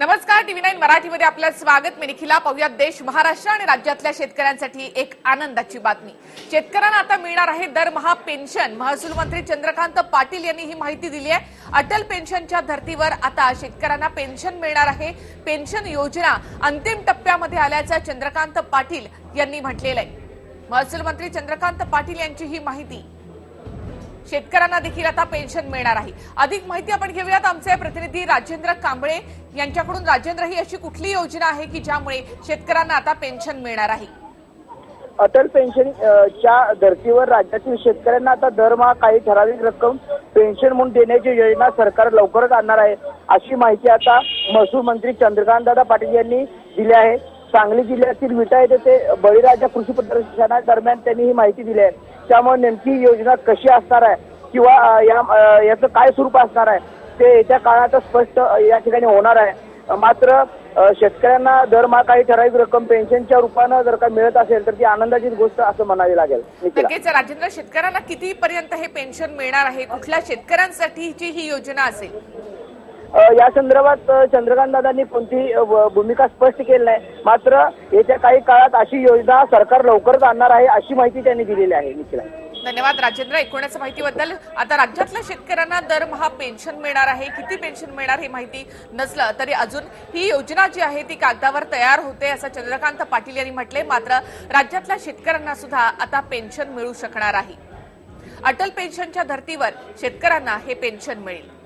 नमस्कार TV nine मराठीमध्ये आपलं स्वागत. मी निखिला पाहुयात देश महाराष्ट्र आणि राज्यातल्या शेतकऱ्यांसाठी एक आनंदाची बातमी. शेतकऱ्यांना आता मिळणार आहे दरमहा पेन्शन. महसूल मंत्री चंद्रकांत पाटील यांनी ही माहिती दिली आहे. अटल पेन्शनच्या धर्तीवर आता शेतकऱ्यांना पेन्शन मिळणार आहे. पेन्शन योजना अंतिम टप्प्यामध्ये आल्याचं चंद्रकांत पाटील यांनी म्हटलेलं आहे. महसूल मंत्री चंद्रकांत पाटील यांची ही माहिती. शेतकऱ्यांना देखील आता पेन्शन मिळणार आहे. अधिक माहिती आपण घेऊयात. आमचे प्रतिनिधी राजेंद्र कांबळे यांच्याकडून. राजेंद्र ही अशी कुठली योजना आहे की ज्यामुळे शेतकऱ्यांना आता पेन्शन मिळणार आहे? अटल पेन्शन च्या धर्तीवर राज्यातील शेतकऱ्यांना आता दरमहा काही ठराविक रक्कम पेन्शन म्हणून देण्याची योजना सरकार लवकरच आणणार आहे. अशी माहिती आता महसूल मंत्री चंद्रकांतदादा पाटील यांनी दिली आहे. सांगली जिल्ह्यातील विटा येथे ते बळीराजा कृषी प्रदर्शना दरम्यान त्यांनी ही माहिती दिली आहे. त्यामुळे नेमकी योजना कशी असणार आहे? किंवा या याचं काय स्वरूप असणार आहे? ते येत्या काळात स्पष्ट या ठिकाणी होणार आहे. मात्र शेतकऱ्यांना दरमहा काही ठराविक रक्कम पेन्शनच्या रूपानं जर का मिळत असेल तर ती आनंदाची गोष्ट असं म्हणावी लागेल. नक्कीच राजेंद्र शेतकऱ्यांना किती पर्यंत हे पेन्शन मिळणार आहे? कुठल्या शेतकऱ्यांसाठीची ही योजना असेल? या संदर्भात चंद्रकांत दादांनी कोणती भूमिका स्पष्ट केली नाही. मात्र येत्या काही काळात अशी योजना सरकार लवकरच आणणार आहे अशी माहिती त्यांनी दिलेली आहे निखिला. धन्यवाद राजेंद्र. ऐकवण्याच्या माहितीबद्दल आता राज्यातल्या शेतकऱ्यांना दरमहा पेन्शन मिळणार आहे. किती पेन्शन मिळणार ही माहिती नसलं तरी अजून ही योजना जी आहे ती कागदावर तयार होते असं चंद्रकांत पाटील यांनी म्हटले मात्र राज्यातल्या शेतकऱ्यांना सुद्धा आता पेन्शन मिळू शकणार आहे. अटल पेन्शनच्या धर्तीवर शेतकऱ्यांना हे पेन्शन मिळेल.